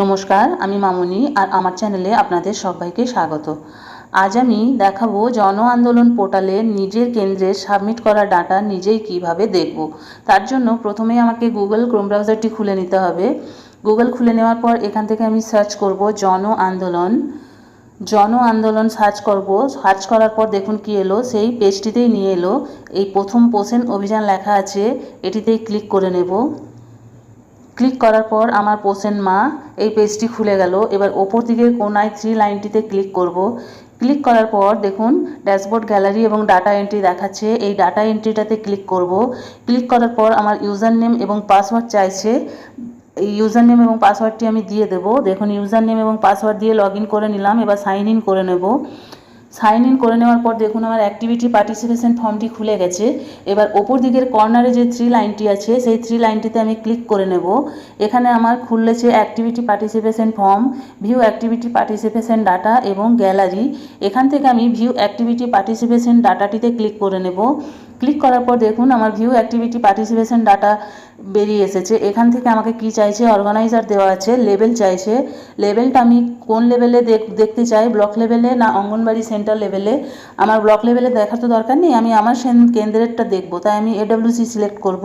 নমস্কার, আমি মামনি আর আমার চ্যানেলে আপনাদের সবাইকে স্বাগত। আজ আমি দেখাবো জন আন্দোলন পোর্টালে নিজের কেন্দ্রে সাবমিট করা ডাটা নিজেই কীভাবে দেখব। তার জন্য প্রথমে আমাকে গুগল ক্রোম ব্রাউজারটি খুলে নিতে হবে। গুগল খুলে নেওয়ার পর এখান থেকে আমি সার্চ করব জন আন্দোলন। জন আন্দোলন সার্চ করব। সার্চ করার পর দেখুন কি এলো, সেই পেজটিতেই নিয়ে এলো। এই প্রথম পোষণ অভিযান লেখা আছে, এটিতেই ক্লিক করে নেব। ক্লিক করার পর আমার পোষণ মা, এই পেজটি খুলে গেল। এবার ওপর দিকের কোনায় থ্রি লাইনটিতে ক্লিক করব। ক্লিক করার পর দেখুন ড্যাশবোর্ড গ্যালারি এবং ডাটা এন্ট্রি দেখাচ্ছে। এই ডাটা এন্ট্রিটাতে ক্লিক করব। ক্লিক করার পর আমার ইউজার নেম এবং পাসওয়ার্ড চাইছে। এই ইউজার নেম এবং পাসওয়ার্ডটি আমি দিয়ে দেবো। দেখুন ইউজার নেম এবং পাসওয়ার্ড দিয়ে লগ করে নিলাম। এবার সাইন ইন করে নেব। সাইন ইন করে নেওয়ার পর দেখুন আমার অ্যাক্টিভিটি পার্টিসিপেশন ফর্মটি খুলে গেছে। এবার ওপর দিকের কর্নারে যে থ্রি লাইনটি আছে, সেই থ্রি লাইনটিতে আমি ক্লিক করে নেব। এখানে আমার খুললেছে activity participation form view activity participation data এবং গ্যালারি এখান থেকে আমি ভিউ অ্যাক্টিভিটি পার্টিসিপেশন ডাটাটিতে ক্লিক করে নেব। ক্লিক করার পর দেখুন আমার ভিউ অ্যাক্টিভিটি পার্টিসিপেশন ডাটা বেরিয়ে এসেছে। এখান থেকে আমাকে কি চাইছে? অর্গানাইজার দেওয়া আছে লেভেল চাইছে। লেভেলটা আমি কোন লেভেলে দেখতে চাই? ব্লক লেভেলে না অঙ্গনবাড়ি সেন্টার লেভেলে আমার ব্লক লেভেলে দেখার তো দরকার নেই, আমি আমার কেন্দ্রেরটা দেখব। তাই আমি এডাব্লিউসি সিলেক্ট করব।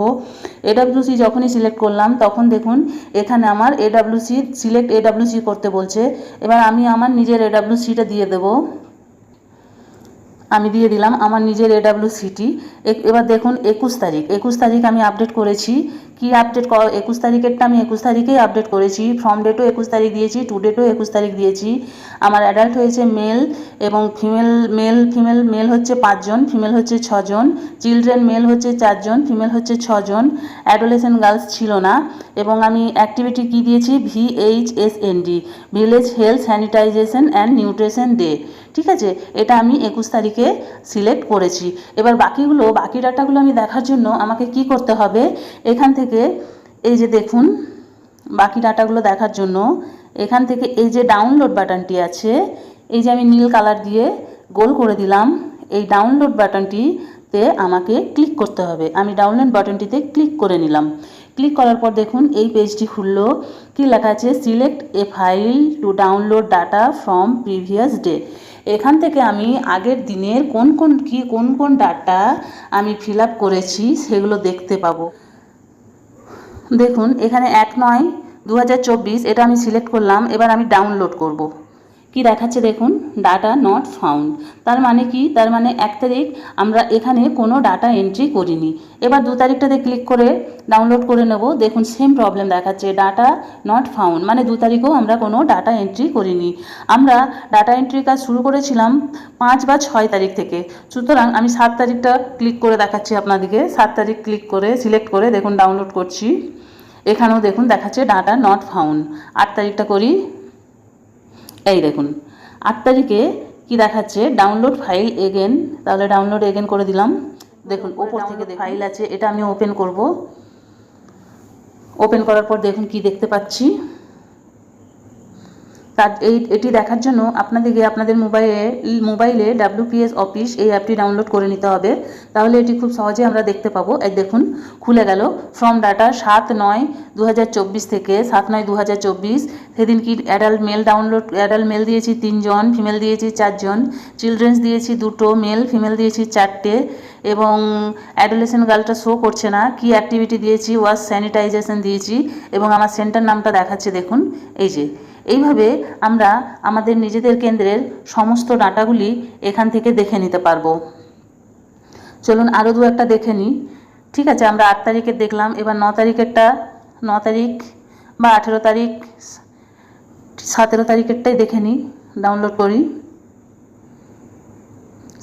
এডাব্লিউসি যখনই সিলেক্ট করলাম, তখন দেখুন এখানে আমার এডাব্লিউসি সিলেক্ট এডাব্লিউসি করতে বলছে। এবার আমি আমার নিজের এডাব্লিউসিটা দিয়ে দেবো। আমি দিয়ে দিলাম আমার নিজের এডাব্লিউ সিটি এবার দেখুন একুশ তারিখ। একুশ তারিখ আমি আপডেট করেছি কি আপডেট একুশ তারিখেরটা আমি একুশ তারিখেই আপডেট করেছি। ফর্ম ডেটও একুশ তারিখ দিয়েছি টু ডেটও একুশ তারিখ দিয়েছি। আমার অ্যাডাল্ট হয়েছে মেল এবং ফিমেল মেল ফিমেল মেল হচ্ছে পাঁচজন ফিমেল হচ্ছে ছজন। চিলড্রেন মেল হচ্ছে চারজন ফিমেল হচ্ছে ছজন। অ্যাডোলেসেন্ট গার্লস ছিল না। এবং আমি অ্যাক্টিভিটি কি দিয়েছি? V H S N D village health sanitisation and nutrition day ঠিক আছে? এটা আমি একুশ তারিখে সিলেক্ট করেছি। এবার বাকিগুলো, বাকি ডাটাগুলো আমি দেখার জন্য আমাকে কি করতে হবে? এখান থেকে এই যে দেখুন, বাকি ডাটাগুলো দেখার জন্য, এখান থেকে এই যে ডাউনলোড বাটনটি আছে, এই যে আমি নীল কালার দিয়ে গোল করে দিলাম, এই ডাউনলোড বাটনটিতে আমাকে ক্লিক করতে হবে। আমি ডাউনলোড বাটনটিতে ক্লিক করে নিলাম। ক্লিক করার পর দেখুন, এই পেজটি খুললো। কি লেখা আছে? Select a file to download data from previous day এখান থেকে আমি আগের দিনের কোন কোন কি, কোন কোন ডাটা আমি ফিল করেছি, সেগুলো দেখতে পাবো। দেখুন এখানে এক নয় দু এটা আমি সিলেক্ট করলাম এবার আমি ডাউনলোড করব। কি দেখাচ্ছে দেখুন ডাটা নট ফাউন্ড তার মানে কি? তার মানে এক তারিখ আমরা এখানে কোনো ডাটা এন্ট্রি করিনি। এবার দু তারিখটাতে ক্লিক করে ডাউনলোড করে নেব। দেখুন সেম প্রবলেম দেখাচ্ছে ডাটা নট ফাউন্ড মানে দু তারিখেও আমরা কোনো ডাটা এন্ট্রি করিনি। আমরা ডাটা এন্ট্রি কাজ শুরু করেছিলাম পাঁচ বা ছয় তারিখ থেকে। সুতরাং আমি সাত তারিখটা ক্লিক করে দেখাচ্ছি আপনাদেরকে। সাত তারিখ ক্লিক করে সিলেক্ট করে দেখুন ডাউনলোড করছি। এখানেও দেখুন, দেখাচ্ছে ডাটা নট ফাউন্ড আট তারিখটা করি এই দেখুন আট তারিখে কি দেখাচ্ছে? ডাউনলোড ফাইল এগেন তাহলে ডাউনলোড এগেন করে দিলাম। দেখুন ওপর থেকে ফাইল আছে এটা আমি ওপেন করব। ওপেন করার পর দেখুন কি দেখতে পাচ্ছি। তার এই, এটি দেখার জন্য আপনাদেরকে আপনাদের মোবাইলে মোবাইলে ডাব্লিউপিএস অফিস এই অ্যাপটি ডাউনলোড করে নিতে হবে। তাহলে এটি খুব সহজে আমরা দেখতে পাবো। এক দেখুন, খুলে গেল। ফ্রম ডাটা সাত নয় দু থেকে সাত নয় দু সেদিন কি adult male download adult male দিয়েছি তিনজন ফিমেল দিয়েছি চারজন। চিলড্রেন্স দিয়েছি দুটো মেল ফিমেল দিয়েছি চারটে। এবং অ্যাডোলেশন গার্লটা শো করছে না। কি অ্যাক্টিভিটি দিয়েছি? ওয়াশ স্যানিটাইজেশন দিয়েছি। এবং আমার সেন্টার নামটা দেখাচ্ছে, দেখুন। এই যে এইভাবে আমরা আমাদের নিজেদের কেন্দ্রের সমস্ত ডাটাগুলি এখান থেকে দেখে নিতে পারব। চলুন আরও দু একটা দেখে নিই। ঠিক আছে, আমরা আট তারিখের দেখলাম, এবার ন তারিখেরটা, ন তারিখ বা আঠেরো তারিখ, সতেরো তারিখেরটাই দেখে নিই ডাউনলোড করি।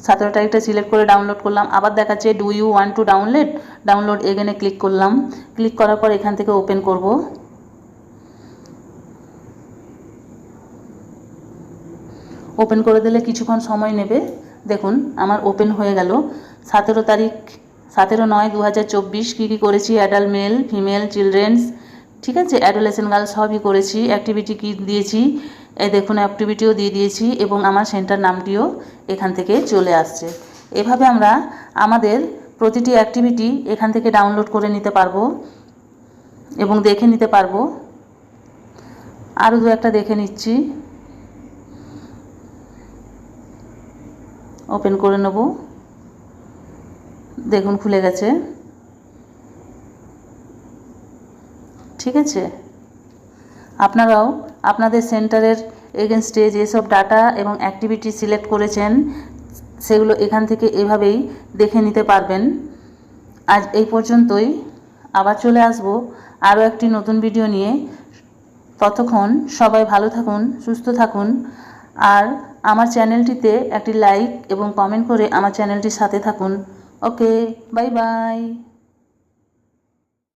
সতেরো তারিখটা সিলেক্ট করে ডাউনলোড করলাম। আবার দেখাচ্ছে do you one two download download এগেনে click করলাম। ক্লিক করার পর এখান থেকে ওপেন করব। ওপেন করে দিলে কিছুক্ষণ সময় নেবে। দেখুন, আমার ওপেন হয়ে গেল। সতেরো তারিখ, সতেরো নয় দু হাজার চব্বিশ কী কী করেছি? অ্যাডাল্ট মেল ফিমেল চিলড্রেন্স ঠিক আছে? অ্যাডোলেশন গার্ল সবই করেছি। অ্যাক্টিভিটি কী দিয়েছি? এই দেখুন অ্যাক্টিভিটিও দিয়ে দিয়েছি এবং আমার সেন্টার নামটিও এখান থেকে চলে আসছে। এভাবে আমরা আমাদের প্রতিটি অ্যাক্টিভিটি এখান থেকে ডাউনলোড করে নিতে পারব এবং দেখে নিতে পারব। আরও দু একটা দেখে নিচ্ছি। ওপেন করে নেব। দেখুন, খুলে গেছে। ঠিক আছে? আপনারাও আপনাদের সেন্টারের এগেনস্টে যেসব ডাটা এবং অ্যাক্টিভিটি সিলেক্ট করেছেন, সেগুলো এখান থেকে এভাবেই দেখে নিতে পারবেন। আজ এই পর্যন্তই। আবার চলে আসব আরও একটি নতুন ভিডিও নিয়ে। ততক্ষণ সবাই ভালো থাকুন, সুস্থ থাকুন। আর আমার চ্যানেলটিতে একটি লাইক এবং কমেন্ট করে আমার চ্যানেলটির সাথে থাকুন। Okay, bye bye.